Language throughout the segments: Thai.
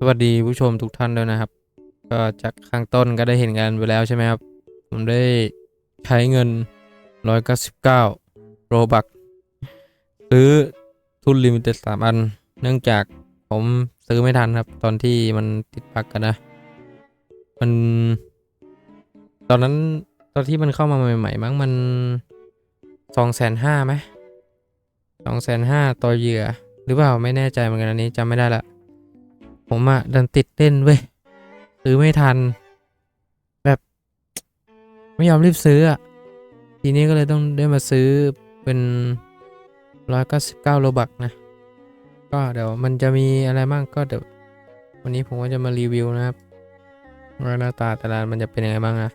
สวัสดีผู้ชมทุกท่านด้วยนะครับ ก็จากข้างต้นก็ได้เห็นกันไปแล้วใช่ไหมครับ ผมได้ใช้เงิน 199 โรบักซื้อทุนลิมิเต็ดสามอัน เนื่องจากผมซื้อไม่ทันครับ ตอนที่มันติดปักกันนะ มัน ตอนนั้นตอนที่มันเข้ามาใหม่ ๆ มั้งมันสองแสนห้าไหมสองแสนห้าต่อเหยื่อ หรือเปล่าไม่แน่ใจเหมือนกันอันนี้จำไม่ได้ละ ผมอะดันติดเล่นเว้ยซื้อไม่ทัน แบบไม่ยอมรีบซื้ออะทีนี้ก็เลยต้องได้มาซื้อเป็นร้อยเก้าสิบเก้าโลบักนะ ก็เดี๋ยวมันจะมีอะไรบ้างก็เดี๋ยววันนี้ผมก็จะมารีวิวนะครับว่าหน้าตาตละอันมันจะเป็นยังไงบ้างนะ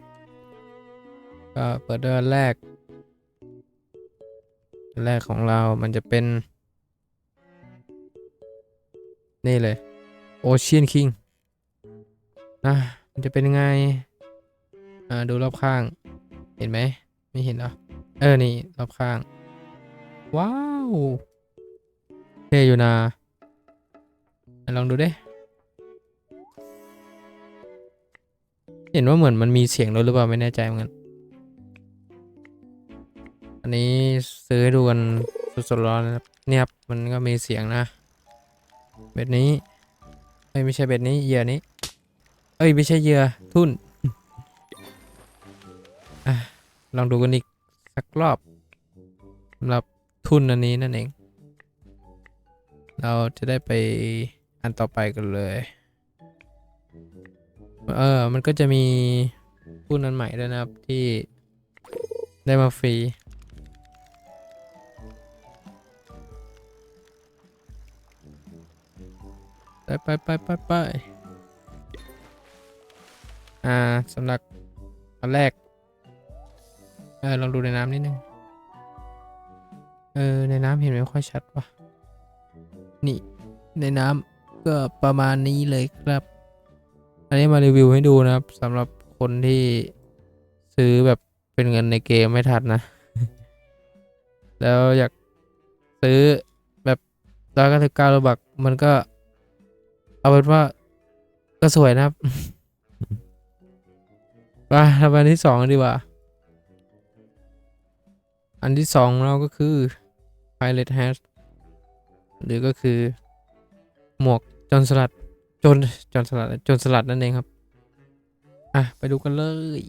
ก็เปิดด้วยอันแรก แรกของเรามันจะเป็น นี่เลย โอเชียนคิงนะมันจะเป็นยังไง อ่า ดูรอบข้าง เห็นไหม ไม่เห็นหรอ เออ นี่ รอบข้าง ว้าวเท่อยู่นะลองดูดิ เห็นว่าเหมือนมันมีเสียงด้วหรือเปล่า ไม่แน่ใจเหมือนกัน อันนี้ซื้อให้ดูกันสดๆร้อนนะครับ เนี่ยครับ มันก็มีเสียงนะเบ็ดนี้ เอ้ยไม่ใช่เบ็ดนี้เหยื่อนี้ เอ้ยไม่ใช่เหยื่อทุ่นอลองดูกันอีกสักรอบสำหรับทุนอันนี้นั่นเอง เราจะได้ไปอันต่อไปกันเลย เออ มันก็จะมีทุนอันใหม่ด้วยนะครับที่ได้มาฟรี ไปไปไปไปไปอ่าสำหรับอันแรก เออลองดูในน้ำนิดนึง เออ ในน้ำเห็นไม่ค่อยชัดว่ะ นี่ ในน้ำก็ประมาณนี้เลยครับ อันนี้มารีวิวให้ดูนะครับสำหรับคนที่ซื้อแบบเป็นเงินในเกมไม่ทันนะ แล้วอยากซื้อแบบร้อยเก้าสิบเก้าโลบักมันก็ เอาเป็นว่าก็สวยนะครับไปทำอันที่สองดีกว่า อันที่สองเราก็คือ Pilot Hat หรือก็คือ หมวกจนสลัดจนจนสลัดจนสลัดนั่นเองครับ อะ ไปดูกันเลย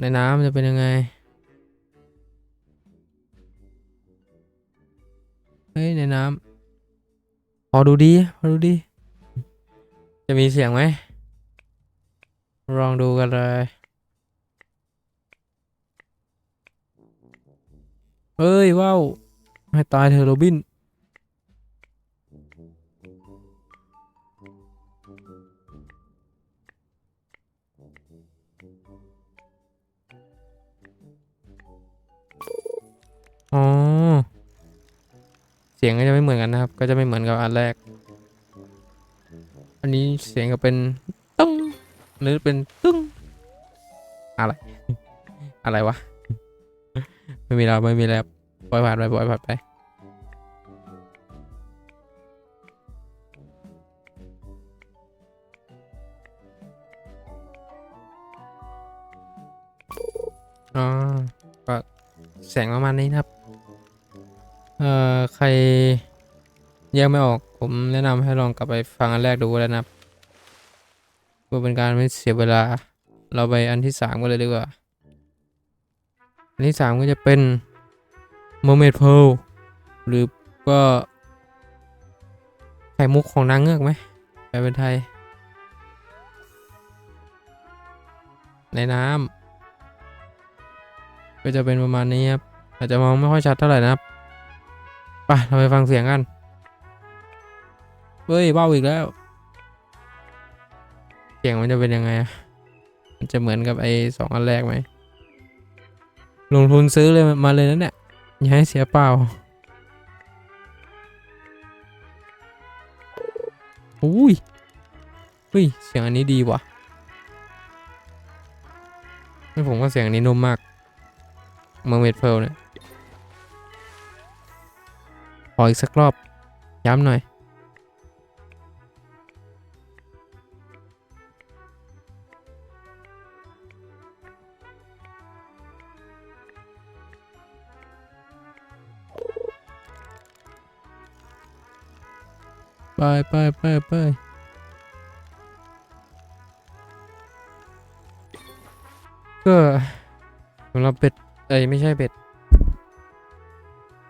ในน้ำจะเป็นยังไง เฮ้ย ในน้ำ อดูดีพอดูดี จะมีเสียงไหม ลองดูกันเลย เฮ้ยว้าว ให้ตายเธอโรบิน สียงก็จะไม่เหมือนกันนะครับ ก็จะไม่เหมือนกับอันแรก อันนี้เสียงก็เป็นตึ้งหรือเป็นตึ้งอะไร อะไรวะ ไม่มีเราไม่มีแล้วปล่อยผ่านไปปล่อยผ่านไปอ๋อก็แสงประมาณนี้นะครับ เอ่อใครแยกไม่ออกผมแนะนำให้ลองกลับไปฟังอันแรกดูแล้วนะครับเพื่อเป็นการไม่เสียเวลา เราไปอันที่สามกันเลยดีกว่า อันที่สามก็จะเป็น Mermaid Pearl หรือก็ไข่มุกของนางเงือกไหมแปลเป็นไทย ในน้ำก็จะเป็นประมาณนี้ครับ อาจจะมองไม่ค่อยชัดเท่าไหร่นะครับ ไปเราไปฟังเสียงกัน เฮ้ยเบ้าอีกแล้ว เสียงมันจะเป็นยังไง มันจะเหมือนกับไอ้สองอันแรกไหม ลงทุนซื้อเลยมาเลยนะเนี่ย อย่าให้เสียเปล่าอุ้ยเฮ้ย เสียงอันนี้ดีว่ะไม่ผมว่าเสียงอันนี้นุ่มมากเมอร์เมดเพลเนี่ย ขออีกสักรอบ ย้ำหน่อย ไปไปไปไปก็สำหรับเป็ดเอ้ยไม่ใช่เป็ด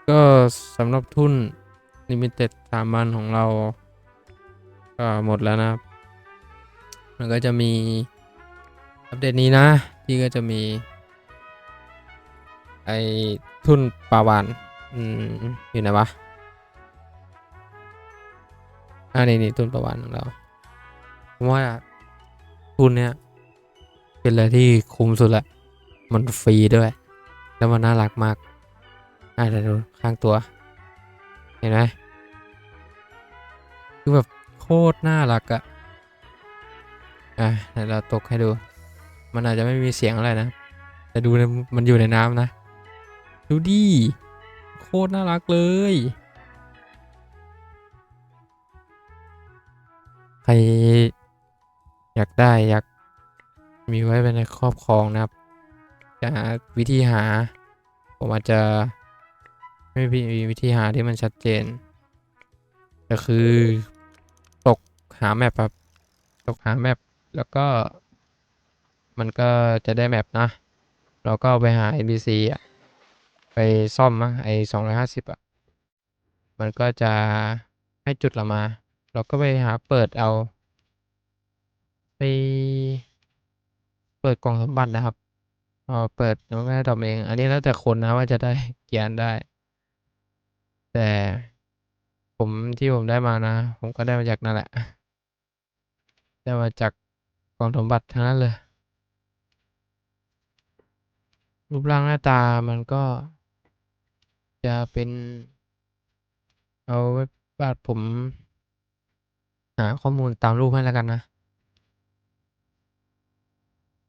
ก็สำหรับทุนลิมิเต็ดสามวันของเราก็หมดแล้วนะครับ มันก็จะมีอัปเดตนี้นะ ที่ก็จะมี ไอทุนปาวานอืมอยู่ไหนวะอ่านี่นี่ทุนปลาวานของเราผมว่าทุนเนี้ยเป็นอะไรที่คุ้มสุดละ มันฟรีด้วย แล้วมันน่ารักมาก อ่าเดี๋ยวดูข้างตัว เห็นไหมคือแบบโคตรน่ารักอะอะเดี๋ยวเราตกให้ดู มันอาจจะไม่มีเสียงอะไรนะ แต่ดูนะมันอยู่ในน้ำนะ ดูดิโคตรน่ารักเลยใครอยากได้อยากมีไว้เป็นในครอบครองนะครับ จะวิธีหา ผมอาจจะ ไม่มีวิธีหาที่มันชัดเจนก็คือตกหาแมปครับตกหาแมปแล้วก็ มันก็จะได้แมปนะ เราก็ไปหา NPC อะ ไปซ่อมนะไอ้สองร้อยห้าสิบอะ มันก็จะให้จุดเรามา เราก็ไปหาเปิดเอา ไป เปิดกล่องสมบัตินะครับพอเปิดมันก็ได้ดรอปเอง อันนี้แล้วแต่คนนะว่าจะได้เกียนได้ แต่ผมที่ผมได้มานะ ผมก็ได้มาจากนั่นแหละ ได้มาจากกองสมบัติทั้งนั้นเลย รูปร่างหน้าตามันก็ จะเป็น เอาไว้บาดผม หาข้อมูลตามรูปให้แล้วกันนะ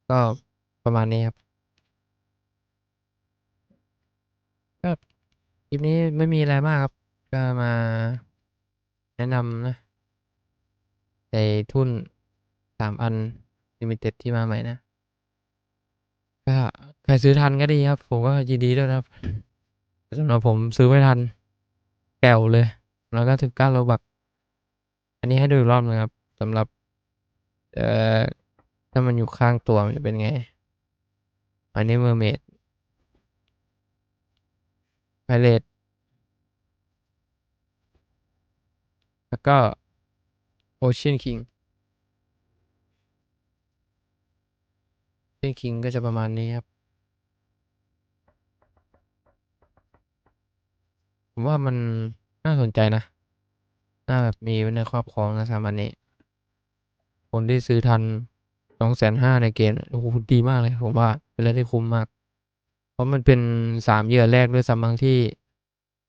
ก็ประมาณนี้ครับ ก็ คลิปนี้ไม่มีอะไรมากครับ ก็มาแนะนำนะในทุนสามอันลิมิเต็ดที่มาใหม่นะ ก็ใครซื้อทันก็ดีครับ ผมก็ยินดีด้วยครับสำหรับผมซื้อไม่ทัน แก้วเลย แล้วก็ถึงก้าโลบัก อันนี้ให้ดูรอบนึงครับสำหรับเอ่อถ้ามันอยู่ข้างตัวมันจะเป็นไง อันนี้เมอร์เมด ไพเรตแล้วก็โอเชียนคิงโอเชียนคิงก็จะประมาณนี้ครับ ผมว่ามันน่าสนใจนะ น่าแบบมีไว้ในครอบครองนะสามอันนี้ คนที่ซื้อทันสองแสนห้าในเกมโอ้โหดีมากเลย ผมว่า เป็นอะไรที่คุ้มมาก เพราะมันเป็นสามเหยื่อแรกด้วยซ้ำบางที่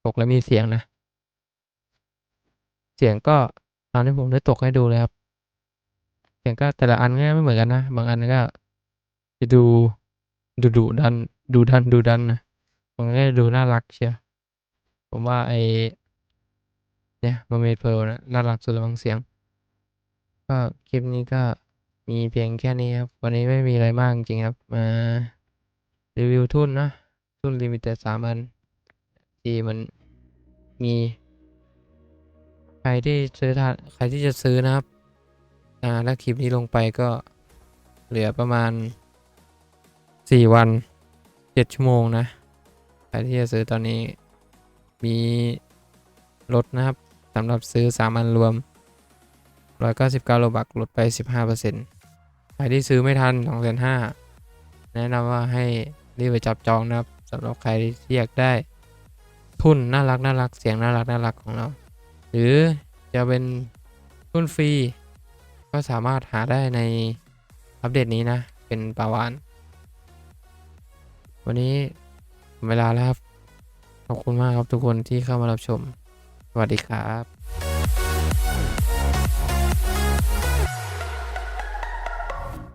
ตกแล้วมีเสียงนะ เสียงก็ตามที่ผมได้ตกให้ดูเลยครับ เสียงก็แต่ละอันก็ไม่เหมือนกันนะ บางอันก็จะดูดูดุดันดูดันดูดันนะบางอันก็ดูน่ารักเชียวผมว่าไอเนี่ยมาเมดเพลนะน่ารักสุดละบางเสียง ก็คลิปนี้ก็มีเพียงแค่นี้ครับ วันนี้ไม่มีอะไรมากจริงครับมา รีวิวทุนนะ ทุนลิมิเต็ดสามอันที่มันมี ใครที่ซื้อทันใครที่จะซื้อนะครับ อ่าแล้วคลิปนี้ลงไปก็เหลือประมาณสี่วันเจ็ดชั่วโมงนะ ใครที่จะซื้อตอนนี้มีลดนะครับสำหรับซื้อสามันรวมร้อยเก้าสิบเก้าโลบักลดไปสิบห้าเปอร์เซ็นต์ใครที่ซื้อไม่ทันสองแสนห้าแนะนำว่าให้ รีบไปจับจองนะครับสำหรับใครที่อยากได้ ทุนน่ารักน่ารักเสียงน่ารักน่ารักของเรา หรือจะเป็นทุนฟรีก็สามารถหาได้ในอัปเดตนี้นะ เป็นปาวาน วันนี้เวลาแล้วครับ ขอบคุณมากครับทุกคนที่เข้ามารับชม สวัสดีครับ